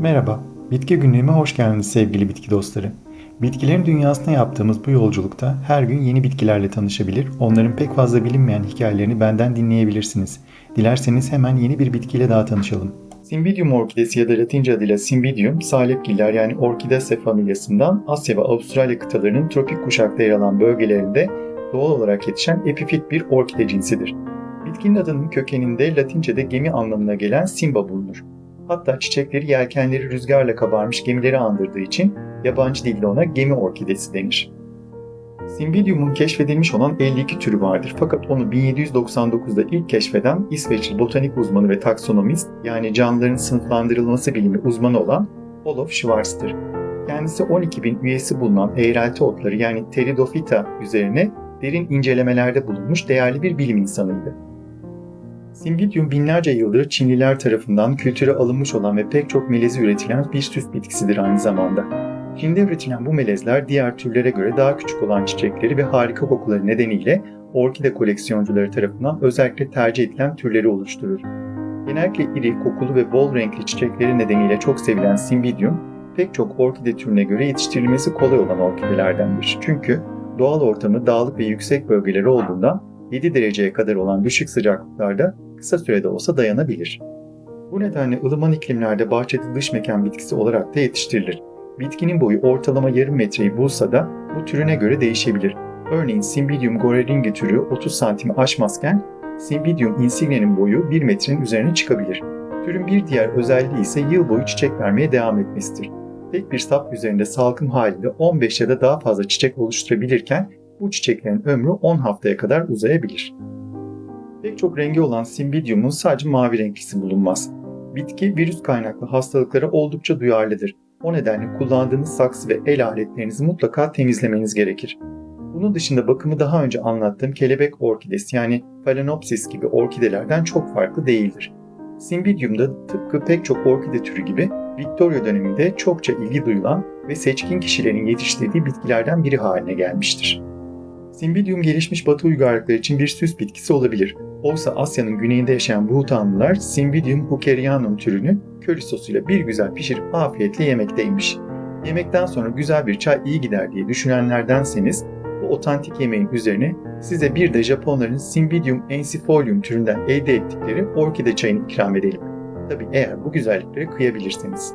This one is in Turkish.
Merhaba, Bitki Günlüğü'me hoş geldiniz sevgili bitki dostları. Bitkilerin dünyasına yaptığımız bu yolculukta her gün yeni bitkilerle tanışabilir, onların pek fazla bilinmeyen hikayelerini benden dinleyebilirsiniz. Dilerseniz hemen yeni bir bitkiyle daha tanışalım. Cymbidium orkidesi ya da Latince adıyla Cymbidium, salepgiller yani Orchidaceae familyasından Asya ve Avustralya kıtalarının tropik kuşakta yer alan bölgelerinde doğal olarak yetişen epifit bir orkide cinsidir. Bitkinin adının kökeninde Latince'de gemi anlamına gelen simba bulunur. Hatta çiçekleri yelkenleri rüzgarla kabarmış gemileri andırdığı için yabancı dilde ona gemi orkidesi denir. Cymbidium'un keşfedilmiş olan 52 türü vardır fakat onu 1799'da ilk keşfeden İsveçli botanik uzmanı ve taksonomist yani canlıların sınıflandırılması bilimi uzmanı olan Olof Schwarz'tır. Kendisi 12 bin üyesi bulunan eğrelti otları yani Pteridophyta üzerine derin incelemelerde bulunmuş değerli bir bilim insanıydı. Cymbidium binlerce yıldır Çinliler tarafından kültüre alınmış olan ve pek çok melezi üretilen bir süs bitkisidir aynı zamanda. Çin'de üretilen bu melezler diğer türlere göre daha küçük olan çiçekleri ve harika kokuları nedeniyle orkide koleksiyoncuları tarafından özellikle tercih edilen türleri oluşturur. Genellikle iri, kokulu ve bol renkli çiçekleri nedeniyle çok sevilen Cymbidium, pek çok orkide türüne göre yetiştirilmesi kolay olan orkidelerdendir. Çünkü doğal ortamı dağlık ve yüksek bölgeleri olduğundan 7 dereceye kadar olan düşük sıcaklıklarda kısa sürede olsa dayanabilir. Bu nedenle ılıman iklimlerde bahçede dış mekan bitkisi olarak da yetiştirilir. Bitkinin boyu ortalama yarım metreyi bulsa da bu türüne göre değişebilir. Örneğin Cymbidium goreringi türü 30 santimi aşmazken Cymbidium insigne'nin boyu 1 metrenin üzerine çıkabilir. Türün bir diğer özelliği ise yıl boyu çiçek vermeye devam etmesidir. Tek bir sap üzerinde salkım halinde 15 ya da daha fazla çiçek oluşturabilirken bu çiçeklerin ömrü 10 haftaya kadar uzayabilir. Pek çok rengi olan Cymbidium'un sadece mavi renklisi bulunmaz. Bitki virüs kaynaklı hastalıklara oldukça duyarlıdır. O nedenle kullandığınız saksı ve el aletlerinizi mutlaka temizlemeniz gerekir. Bunun dışında bakımı daha önce anlattığım kelebek orkidesi yani Phalaenopsis gibi orkidelerden çok farklı değildir. Cymbidium da tıpkı pek çok orkide türü gibi Victoria döneminde çokça ilgi duyulan ve seçkin kişilerin yetiştirdiği bitkilerden biri haline gelmiştir. Cymbidium gelişmiş batı uygarlıkları için bir süs bitkisi olabilir. Oysa Asya'nın güneyinde yaşayan Bhutanlılar Cymbidium hookerianum türünü köri sosuyla bir güzel pişirip afiyetle yemekteymiş. Yemekten sonra güzel bir çay iyi gider diye düşünenlerdenseniz bu otantik yemeğin üzerine size bir de Japonların Cymbidium ensifolium türünden elde ettikleri orkide çayını ikram edelim. Tabi eğer bu güzelliklere kıyabilirseniz.